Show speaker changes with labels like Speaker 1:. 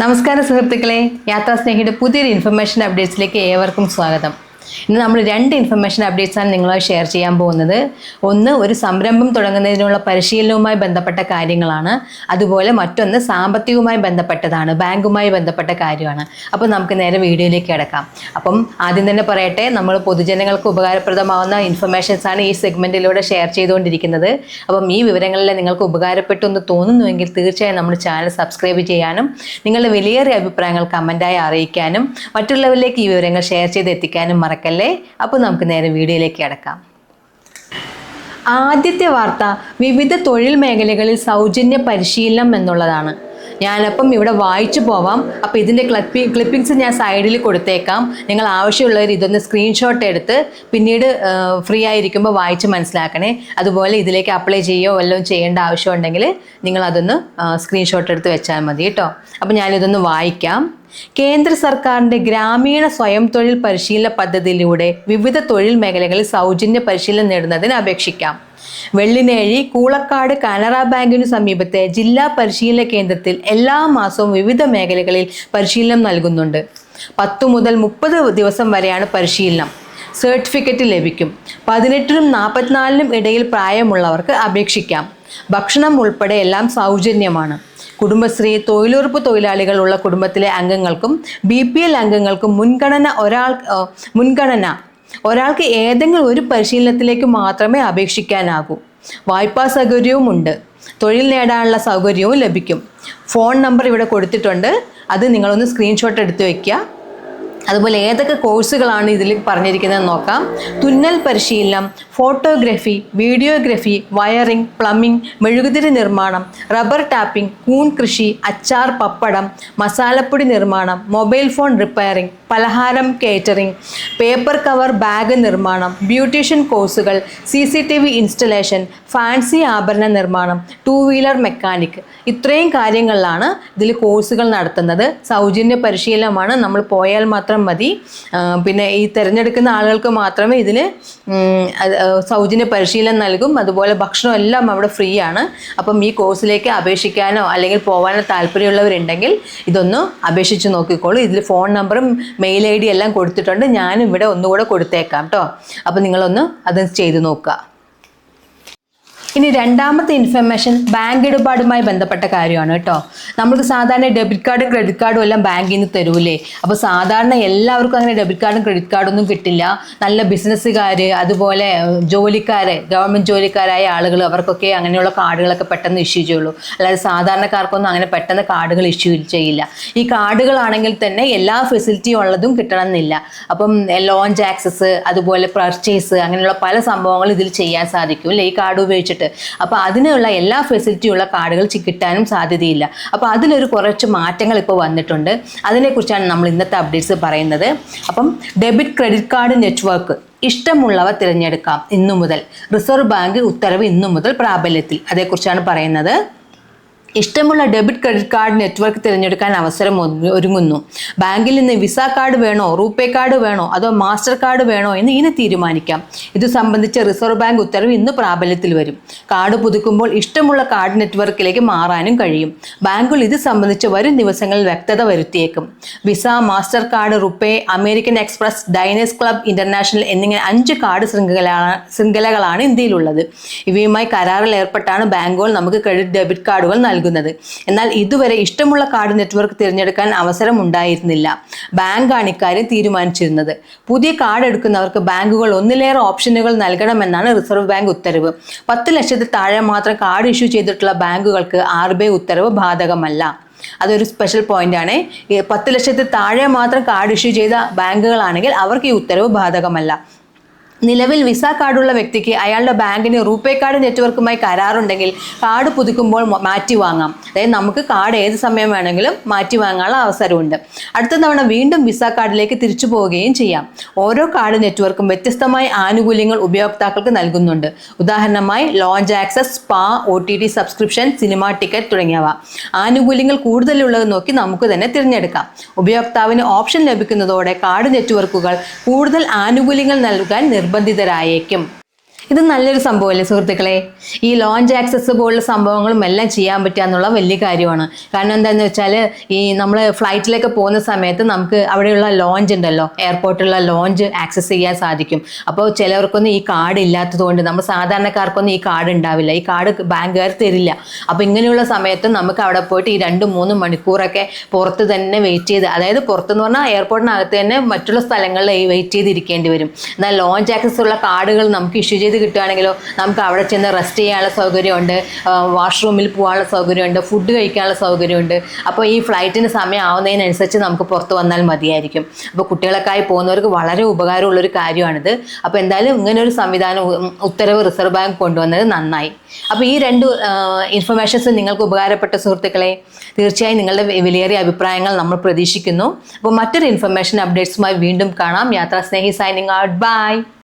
Speaker 1: നമസ്കാരം സുഹൃത്തുക്കളെ യാത്രാ സ്നേഹിയുടെ പുതിയൊരു ഇൻഫർമേഷൻ അപ്ഡേറ്റ്സിലേക്ക് ഏവർക്കും സ്വാഗതം. ഇന്ന് നമ്മൾ രണ്ട് ഇൻഫർമേഷൻ അപ്ഡേറ്റ്സാണ് നിങ്ങളുമായി ഷെയർ ചെയ്യാൻ പോകുന്നത്. ഒന്ന് ഒരു സംരംഭം തുടങ്ങുന്നതിനുള്ള പരിശീലനവുമായി ബന്ധപ്പെട്ട കാര്യങ്ങളാണ്. അതുപോലെ മറ്റൊന്ന് സാമ്പത്തികവുമായി ബന്ധപ്പെട്ടതാണ് ബാങ്കുമായി ബന്ധപ്പെട്ട കാര്യമാണ്. അപ്പോൾ നമുക്ക് നേരെ വീഡിയോയിലേക്ക് കിടക്കാം. അപ്പം ആദ്യം തന്നെ പറയട്ടെ നമ്മൾ പൊതുജനങ്ങൾക്ക് ഉപകാരപ്രദമാവുന്ന ഇൻഫർമേഷൻസ് ആണ് ഈ സെഗ്മെന്റിലൂടെ ഷെയർ ചെയ്തുകൊണ്ടിരിക്കുന്നത്. അപ്പം ഈ വിവരങ്ങളിൽ നിങ്ങൾക്ക് ഉപകാരപ്പെട്ടു എന്ന് തോന്നുന്നുവെങ്കിൽ തീർച്ചയായും നമ്മുടെ ചാനൽ സബ്സ്ക്രൈബ് ചെയ്യാനും നിങ്ങളുടെ വിലയേറിയ അഭിപ്രായങ്ങൾ കമന്റായി അറിയിക്കാനും മറ്റുള്ളവരിലേക്ക് ഈ വിവരങ്ങൾ ഷെയർ ചെയ്ത് എത്തിക്കാനും മറക്കല്ലേ അപ്പോൾ നമുക്ക് നേരെ വീഡിയോയിലേക്ക് കിടക്കാം. ആദ്യത്തെ വാർത്ത വിവിധ തൊഴിൽ മേഖലകളിൽ സൗജന്യ പരിശീലനം എന്നുള്ളതാണ്. ഞാനപ്പം ഇവിടെ വായിച്ചു പോവാം. അപ്പോൾ ഇതിന്റെ ക്ലിപ്പി ക്ലിപ്പിങ്സ് ഞാൻ സൈഡിൽ കൊടുത്തേക്കാം. നിങ്ങൾ ആവശ്യമുള്ളവർ ഇതൊന്ന് സ്ക്രീൻഷോട്ട് എടുത്ത് പിന്നീട് ഫ്രീ ആയിരിക്കുമ്പോൾ വായിച്ച് മനസ്സിലാക്കണേ. അതുപോലെ ഇതിലേക്ക് അപ്ലൈ ചെയ്യുകയോ വല്ലതും ചെയ്യേണ്ട ആവശ്യമുണ്ടെങ്കിൽ നിങ്ങൾ അതൊന്ന് സ്ക്രീൻഷോട്ട് എടുത്ത് വെച്ചാൽ മതി കേട്ടോ. അപ്പോൾ ഞാനിതൊന്ന് വായിക്കാം. കേന്ദ്ര സർക്കാരിന്റെ ഗ്രാമീണ സ്വയം തൊഴിൽ പരിശീലന പദ്ധതിയിലൂടെ വിവിധ തൊഴിൽ മേഖലകളിൽ സൗജന്യ പരിശീലനം നേടുന്നതിന് അപേക്ഷിക്കാം. വെള്ളിനേഴി കൂളക്കാട് കാനറ ബാങ്കിനു സമീപത്തെ ജില്ലാ പരിശീലന കേന്ദ്രത്തിൽ എല്ലാ മാസവും വിവിധ മേഖലകളിൽ പരിശീലനം നൽകുന്നുണ്ട്. പത്തു മുതൽ മുപ്പത് ദിവസം വരെയാണ് പരിശീലനം. സർട്ടിഫിക്കറ്റ് ലഭിക്കും. പതിനെട്ടിനും നാൽപ്പത്തിനാലിനും ഇടയിൽ പ്രായമുള്ളവർക്ക് അപേക്ഷിക്കാം. ഭക്ഷണം ഉൾപ്പെടെ എല്ലാം സൗജന്യമാണ്. കുടുംബശ്രീ തൊഴിലുറപ്പ് തൊഴിലാളികളുള്ള കുടുംബത്തിലെ അംഗങ്ങൾക്കും ബി പി എൽ അംഗങ്ങൾക്കും മുൻഗണന ഒരാൾ മുൻഗണന ഒരാൾക്ക് ഏതെങ്കിലും ഒരു പരിശീലനത്തിലേക്ക് മാത്രമേ അപേക്ഷിക്കാനാകൂ. വായ്പാ സൗകര്യവുമുണ്ട്. തൊഴിൽ നേടാനുള്ള സൗകര്യവും ലഭിക്കും. ഫോൺ നമ്പർ ഇവിടെ കൊടുത്തിട്ടുണ്ട്. അത് നിങ്ങളൊന്ന് സ്ക്രീൻഷോട്ട് എടുത്ത് വയ്ക്കുക. അതുപോലെ ഏതൊക്കെ കോഴ്സുകളാണ് ഇതിൽ പറഞ്ഞിരിക്കുന്നത് നോക്കാം. തുന്നൽ പരിശീലനം ഫോട്ടോഗ്രഫി വീഡിയോഗ്രഫി വയറിംഗ് പ്ലംബിംഗ് മെഴുകുതിരി നിർമ്മാണം റബ്ബർ ടാപ്പിംഗ് കൂൺ കൃഷി അച്ചാർ പപ്പടം മസാലപ്പൊടി നിർമ്മാണം മൊബൈൽ ഫോൺ റിപ്പയറിംഗ് പലഹാരം കേറ്ററിംഗ് പേപ്പർ കവർ ബാഗ് നിർമ്മാണം ബ്യൂട്ടീഷ്യൻ കോഴ്സുകൾ C C T V installation fancy ആഭരണ നിർമ്മാണം ടൂ വീലർ മെക്കാനിക്. ഇത്രയും കാര്യങ്ങളിലാണ് ഇതിൽ കോഴ്സുകൾ നടത്തുന്നത്. സൗജന്യ പരിശീലനമാണ്. നമ്മൾ പോയാൽ മാത്രം മതി. പിന്നെ ഈ തിരഞ്ഞെടുക്കുന്ന ആളുകൾക്ക് മാത്രമേ ഇതിന് സൗജന്യ പരിശീലനം നൽകും. അതുപോലെ ഭക്ഷണം എല്ലാം അവിടെ ഫ്രീ ആണ്. അപ്പം ഈ കോഴ്സിലേക്ക് അപേക്ഷിക്കാനോ അല്ലെങ്കിൽ പോകാനോ താല്പര്യമുള്ളവരുണ്ടെങ്കിൽ ഇതൊന്ന് അപേക്ഷിച്ച് നോക്കിക്കോളൂ. ഇതിൽ ഫോൺ നമ്പറും മെയിൽ ഐ ഡി എല്ലാം കൊടുത്തിട്ടുണ്ട്. ഞാനും ഇവിടെ ഒന്നുകൂടെ കൊടുത്തേക്കാം കേട്ടോ. അപ്പം നിങ്ങളൊന്ന് അത് ചെയ്ത് നോക്കുക. ഇനി രണ്ടാമത്തെ ഇൻഫർമേഷൻ ബാങ്ക് ഇടപാടുമായി ബന്ധപ്പെട്ട കാര്യമാണ് കേട്ടോ. നമുക്ക് സാധാരണ ഡെബിറ്റ് കാർഡും ക്രെഡിറ്റ് കാർഡും എല്ലാം ബാങ്കിൽ നിന്ന് തരൂലേ. അപ്പോൾ സാധാരണ എല്ലാവർക്കും അങ്ങനെ ഡെബിറ്റ് കാർഡും ക്രെഡിറ്റ് കാർഡും ഒന്നും കിട്ടില്ല. നല്ല ബിസിനസ്സുകാർ അതുപോലെ ജോലിക്കാരെ ഗവൺമെന്റ് ജോലിക്കാരായ ആളുകൾ അവർക്കൊക്കെ അങ്ങനെയുള്ള കാർഡുകളൊക്കെ പെട്ടെന്ന് ഇഷ്യൂ ചെയ്യുള്ളൂ. അല്ലാതെ സാധാരണക്കാർക്കൊന്നും അങ്ങനെ പെട്ടെന്ന് കാർഡുകൾ ഇഷ്യൂ ചെയ്യില്ല. ഈ കാർഡുകളാണെങ്കിൽ തന്നെ എല്ലാ ഫെസിലിറ്റിയും ഉള്ളതും കിട്ടണമെന്നില്ല. അപ്പം ലോഞ്ച് ആക്സസ് അതുപോലെ പർച്ചേസ് അങ്ങനെയുള്ള പല സംഭവങ്ങളും ഇതിൽ ചെയ്യാൻ സാധിക്കും. അല്ലേ? ഈ കാർഡ് ഉപയോഗിച്ചിട്ട്. അപ്പോൾ അതിനുള്ള എല്ലാ ഫെസിലിറ്റിയുള്ള കാർഡുകൾ കിട്ടാനും സാധ്യതയില്ല. അപ്പോൾ അതിലൊരു കുറച്ച് മാറ്റങ്ങൾ ഇപ്പോൾ വന്നിട്ടുണ്ട്. അതിനെക്കുറിച്ചാണ് നമ്മൾ ഇന്നത്തെ അപ്ഡേറ്റ്സ് പറയുന്നത്. അപ്പം ഡെബിറ്റ് ക്രെഡിറ്റ് കാർഡ് നെറ്റ്വർക്ക് ഇഷ്ടമുള്ളവ തിരഞ്ഞെടുക്കാം ഇന്നു മുതൽ. റിസർവ് ബാങ്ക് ഉത്തരവ് ഇന്നു മുതൽ പ്രാബല്യത്തിൽ. അതേക്കുറിച്ചാണ് പറയുന്നത്. ഇഷ്ടമുള്ള ഡെബിറ്റ് ക്രെഡിറ്റ് കാർഡ് നെറ്റ്വർക്ക് തിരഞ്ഞെടുക്കാൻ അവസരം ഒരുങ്ങ- ഒരുങ്ങുന്നു. ബാങ്കിൽ നിന്ന് വിസ കാർഡ് വേണോ റൂപേ കാർഡ് വേണോ അതോ മാസ്റ്റർ കാർഡ് വേണോ എന്ന് ഇനി തീരുമാനിക്കാം. ഇത് സംബന്ധിച്ച് റിസർവ് ബാങ്ക് ഉത്തരവ് ഇന്ന് പ്രാബല്യത്തിൽ വരും. കാർഡ് പുതുക്കുമ്പോൾ ഇഷ്ടമുള്ള കാർഡ് നെറ്റ്വർക്കിലേക്ക് മാറാനും കഴിയും. ബാങ്കുകൾ ഇത് സംബന്ധിച്ച് വരും ദിവസങ്ങളിൽ വ്യക്തത വരുത്തിയേക്കും. Visa Master card RuPay American Express Diners Club International എന്നിങ്ങനെ അഞ്ച് കാർഡ് ശൃംഖലകളാണ് ശൃംഖലകളാണ് ഇന്ത്യയിലുള്ളത്. ഇവയുമായി കരാറിൽ ഏർപ്പെട്ടാണ് ബാങ്കുകൾ നമുക്ക് ക്രെഡിറ്റ് ഡെബിറ്റ് കാർഡുകൾ നൽകുന്നത്. എന്നാൽ ഇതുവരെ ഇഷ്ടമുള്ള കാർഡ് നെറ്റ്വർക്ക് തിരഞ്ഞെടുക്കാൻ അവസരം ഉണ്ടായിരുന്നില്ല. ബാങ്കാണ് ഇക്കാര്യം തീരുമാനിച്ചിരുന്നത്. പുതിയ കാർഡ് എടുക്കുന്നവർക്ക് ബാങ്കുകൾ ഒന്നിലേറെ ഓപ്ഷനുകൾ നൽകണമെന്നാണ് റിസർവ് ബാങ്ക് ഉത്തരവ്. പത്ത് ലക്ഷത്തിൽ താഴെ മാത്രം കാർഡ് ഇഷ്യൂ ചെയ്തിട്ടുള്ള ബാങ്കുകൾക്ക് ആർ ബി ഐ ഉത്തരവ് ബാധകമല്ല. അതൊരു സ്പെഷ്യൽ പോയിന്റ് ആണ് പത്ത് ലക്ഷത്തിൽ താഴെ മാത്രം കാർഡ് ഇഷ്യൂ ചെയ്ത ബാങ്കുകളാണെങ്കിൽ അവർക്ക് ഈ ഉത്തരവ് ബാധകമല്ല. നിലവിൽ വിസ കാർഡുള്ള വ്യക്തിക്ക് അയാളുടെ ബാങ്കിന് റൂപേ കാർഡ് നെറ്റ്വർക്കുമായി കരാറുണ്ടെങ്കിൽ കാർഡ് പുതുക്കുമ്പോൾ മാറ്റി വാങ്ങാം. അതായത് നമുക്ക് കാർഡ് ഏത് സമയം വേണമെങ്കിലും മാറ്റി വാങ്ങാനുള്ള അവസരമുണ്ട്. അടുത്ത തവണ വീണ്ടും വിസ കാർഡിലേക്ക് തിരിച്ചു പോവുകയും ചെയ്യാം. ഓരോ കാർഡ് നെറ്റ്വർക്കും വ്യത്യസ്തമായ ആനുകൂല്യങ്ങൾ ഉപയോക്താക്കൾക്ക് നൽകുന്നുണ്ട്. ഉദാഹരണമായി lounge access spa O T T subscription cinema ticket തുടങ്ങിയവ. ആനുകൂല്യങ്ങൾ കൂടുതലുള്ളത് നോക്കി നമുക്ക് തന്നെ തിരഞ്ഞെടുക്കാം. ഉപയോക്താവിന് ഓപ്ഷൻ ലഭിക്കുന്നതോടെ കാർഡ് നെറ്റ്വർക്കുകൾ കൂടുതൽ ആനുകൂല്യങ്ങൾ നൽകാൻ നിർബന്ധിതരായേക്കും. ഇത് നല്ലൊരു സംഭവമല്ലേ സുഹൃത്തുക്കളെ? ഈ ലോഞ്ച് ആക്സസ് പോലുള്ള സംഭവങ്ങളും എല്ലാം ചെയ്യാൻ പറ്റുക എന്നുള്ള വലിയ കാര്യമാണ്. കാരണം എന്താണെന്ന് വെച്ചാൽ ഈ നമ്മൾ ഫ്ലൈറ്റിലൊക്കെ പോകുന്ന സമയത്ത് നമുക്ക് അവിടെയുള്ള ലോഞ്ച് ഉണ്ടല്ലോ എയർപോർട്ടിലുള്ള ലോഞ്ച് ആക്സസ് ചെയ്യാൻ സാധിക്കും. അപ്പോൾ ചിലവർക്കൊന്നും ഈ കാർഡ് ഇല്ലാത്തതുകൊണ്ട് നമ്മൾ സാധാരണക്കാർക്കൊന്നും ഈ കാർഡ് ഉണ്ടാവില്ല. ഈ കാർഡ് ബാങ്കുകാർ തരില്ല. അപ്പോൾ ഇങ്ങനെയുള്ള സമയത്ത് നമുക്ക് അവിടെ പോയിട്ട് ഈ രണ്ട് മൂന്ന് മണിക്കൂറൊക്കെ പുറത്ത് തന്നെ വെയിറ്റ് ചെയ്ത് അതായത് പുറത്തെന്ന് പറഞ്ഞാൽ എയർപോർട്ടിനകത്ത് തന്നെ മറ്റുള്ള സ്ഥലങ്ങളിൽ വെയിറ്റ് ചെയ്തിരിക്കേണ്ടി വരും. എന്നാൽ ലോഞ്ച് ആക്സസ് ഉള്ള കാർഡുകൾ നമുക്ക് ഇഷ്യൂ ചെയ്ത് കിട്ടുകയാണെങ്കിലോ നമുക്ക് അവിടെ ചെന്ന് റെസ്റ്റ് ചെയ്യാനുള്ള സൗകര്യമുണ്ട്. വാഷ്റൂമിൽ പോകാനുള്ള സൗകര്യമുണ്ട്. ഫുഡ് കഴിക്കാനുള്ള സൗകര്യമുണ്ട്. അപ്പോൾ ഈ ഫ്ലൈറ്റിന് സമയം ആവുന്നതിനനുസരിച്ച് നമുക്ക് പുറത്ത് വന്നാൽ മതിയായിരിക്കും. അപ്പോൾ കുട്ടികളൊക്കെ പോകുന്നവർക്ക് വളരെ ഉപകാരമുള്ളൊരു കാര്യമാണിത്. അപ്പോൾ എന്തായാലും ഇങ്ങനെ ഒരു സംവിധാനം ഉത്തരവ് റിസർവ് ബാങ്ക് കൊണ്ടുവന്നത് നന്നായി. അപ്പോൾ ഈ രണ്ട് ഇൻഫർമേഷൻസ് നിങ്ങൾക്ക് ഉപകാരപ്പെട്ട സുഹൃത്തുക്കളെ തീർച്ചയായും നിങ്ങളുടെ വിലയേറിയ അഭിപ്രായങ്ങൾ നമ്മൾ പ്രതീക്ഷിക്കുന്നു. അപ്പോൾ മറ്റൊരു ഇൻഫർമേഷൻ അപ്ഡേറ്റ്സുമായി വീണ്ടും കാണാം. യാത്രാ സ്നേഹി സൈനിങ് ഔട്ട് ബൈ